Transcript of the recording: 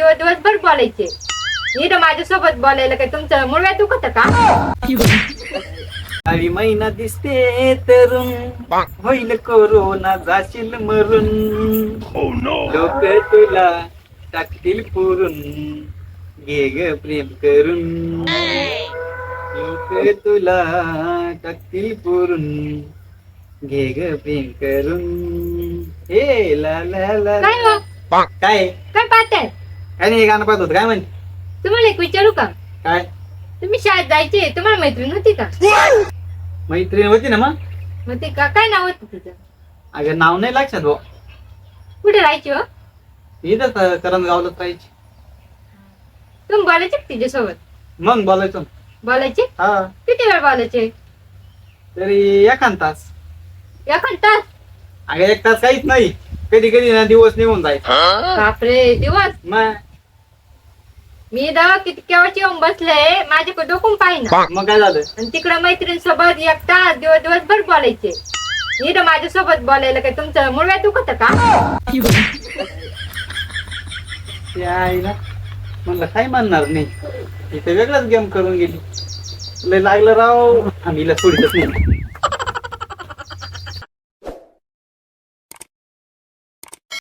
दिवस दिवसभर बोलायचे. इथं माझ्यासोबत बोलायला काय तुमचं मुळव्या दुखत का? काळी महिना दिसते तरुण. होईल कोरोना जाशील मरून. लोक तुला टाकतील पुरून. घे ग प्रेम करून. लोक तुला टाकतील पुरून. घे ग प्रेम करून. हे ला ला ला काय हो? काय? काय पाहताय? काय नाही हे गाणं पाहत होत. काय म्हण? तुम्हाला एक विचारू का? काय? तुम्ही शाळेत जायचे तुम्हाला मैत्रीण होती का? मैत्रीण होती ना मग? मग ते का काय नाव होतं तिचं? अगं नाव नाही लक्षात भाऊ कुठे राहायची हो? इथं करंजगावलाच राहायची. तुम्ही बोलायचे का तिच्यासोबत? मग बोलायचं बोलायचे? हा. किती वेळ बोलायचे? तरी एखाद तास. एखाद तास? अगं एक तास काहीच नाही. कधी कधी ना दिवस निघून जायचा. बापरे दिवस? मग? मी दवा किती केव्हाची येऊन बसले माझ्याकडे डोकून पाहिना. मग काय झालं? आणि तिकडे मैत्रीण सोबत एक तास दिवस दिवसभर बोलायचे. इथं माझ्यासोबत बोलायला काय तुमचं मुळव्या दुखत का? ते आईला म्हणलं काय म्हणणार नाही. इथे वेगळाच गेम करून गेली. लय लागलं राव. आम्ही हिला सोडितच नाही.